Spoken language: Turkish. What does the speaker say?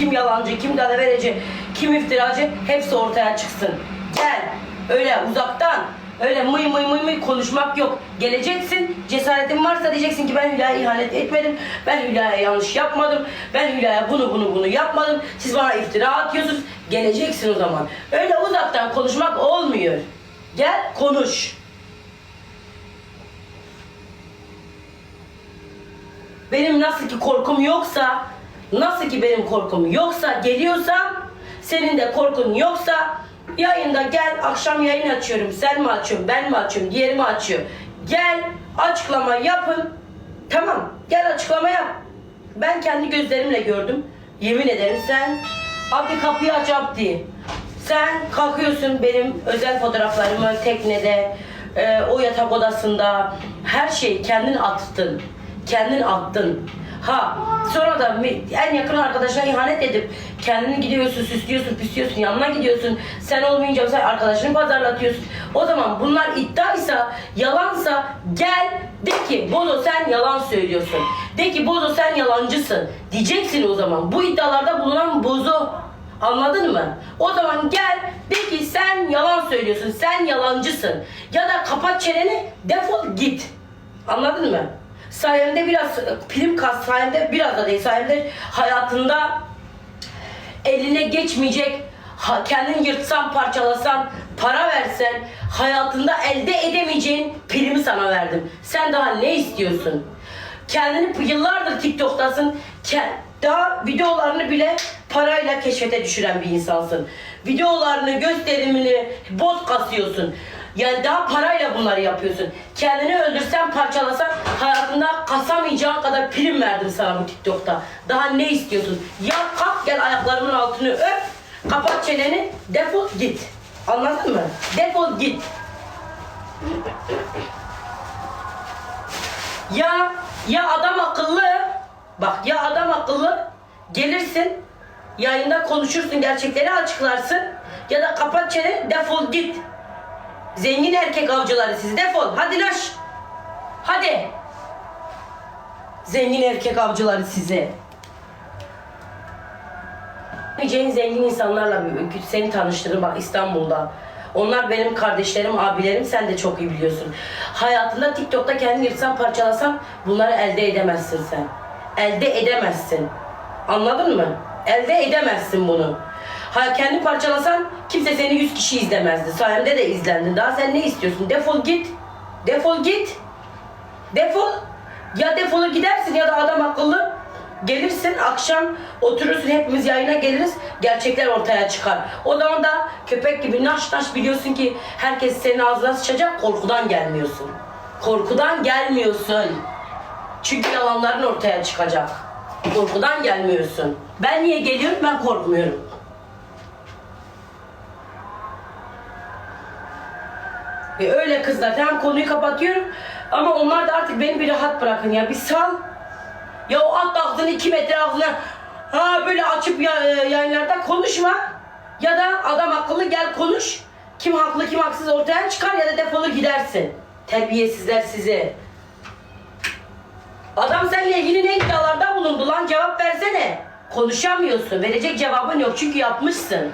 kim yalancı, kim dalaverici, kim iftiracı hepsi ortaya çıksın. Gel. Öyle uzaktan öyle mıy mıy mıy mıy konuşmak yok. Geleceksin. Cesaretin varsa diyeceksin ki ben Hülya'ya ihanet etmedim. Ben Hülya'ya yanlış yapmadım. Ben Hülya'ya bunu bunu bunu yapmadım. Siz bana iftira atıyorsunuz. Geleceksin o zaman. Öyle uzaktan konuşmak olmuyor. Gel konuş. Benim nasıl ki korkum yoksa, nasıl ki benim korkum yoksa, geliyorsam, senin de korkun yoksa, yayında gel, akşam yayın açıyorum. Sen mi açıyorsun, ben mi açıyorum, diğeri mi açıyor? Gel, açıklama yapın. Tamam, gel açıklama yap. Ben kendi gözlerimle gördüm. Yemin ederim sen, abi kapıyı aç Abdi. Sen kalkıyorsun benim özel fotoğraflarımı teknede, e, o yatak odasında, her şeyi kendin attın kendin attın. Ha sonra da en yakın arkadaşına ihanet edip kendini gidiyorsun, süslüyorsun, püslüyorsun, yanına gidiyorsun. Sen olmayınca sen arkadaşını pazarlatıyorsun. O zaman bunlar iddiaysa, yalansa gel de ki Bozo sen yalan söylüyorsun. De ki Bozo sen yalancısın. Diyeceksin o zaman. Bu iddialarda bulunan Bozo. Anladın mı? O zaman gel de ki sen yalan söylüyorsun. Sen yalancısın. Ya da kapat çeneni defol git. Anladın mı? Sayemde biraz prim kas, sayemde biraz da değil, sayemde hayatında eline geçmeyecek, ha, kendini yırtsan, parçalasan, para versen, hayatında elde edemeyeceğin primi sana verdim. Sen daha ne istiyorsun? Kendini yıllardır TikTok'tasın, daha videolarını bile parayla keşfete düşüren bir insansın. Videolarını, gösterimini bot kasıyorsun. Yani daha parayla bunları yapıyorsun. Kendini öldürsen, parçalasan hayatında kasamayacağın kadar prim verdim sana bu TikTok'ta. Daha ne istiyorsun? Ya kalk gel ayaklarımın altını öp, kapat çeneni, defol git. Anladın mı? Defol git. Ya ya adam akıllı bak ya adam akıllı gelirsin yayında konuşursun gerçekleri açıklarsın ya da kapat çene defol git. Zengin erkek avcıları siz defol hadi laş. Hadi. Zengin erkek avcıları size. Gideceğin zengin insanlarla seni tanıştırır bak İstanbul'da. Onlar benim kardeşlerim, abilerim sen de çok iyi biliyorsun. Hayatında TikTok'ta kendini yırtsan parçalasan bunları elde edemezsin sen. Elde edemezsin. Anladın mı? Elde edemezsin bunu. Ha kendi parçalasan kimse seni 100 kişi izlemezdi. Sayemde de izlendin. Daha sen ne istiyorsun? Defol git. Defol git. Defol. Ya defolu gidersin ya da adam akıllı gelirsin akşam oturursun hepimiz yayına geliriz gerçekler ortaya çıkar. O zaman da köpek gibi naş naş biliyorsun ki herkes senin ağzına sıçacak korkudan gelmiyorsun. Korkudan gelmiyorsun. Çünkü yalanların ortaya çıkacak. Korkudan gelmiyorsun. Ben niye geliyorum? Ben korkmuyorum. E öyle kızlar. Tamam konuyu kapatıyorum. Ama onlar da artık beni bir rahat bırakın ya. Bir sal. Ya o at ağzını iki metre ağzına ha böyle açıp ya, e, yayınlarda konuşma. Ya da adam akıllı gel konuş. Kim haklı kim haksız ortaya çıkar ya da defolu gidersin. Terbiyesizler sizi. Adam seninle ilgili ne iddialarda bulundu lan cevap versene. Konuşamıyorsun. Verecek cevabın yok çünkü yapmışsın.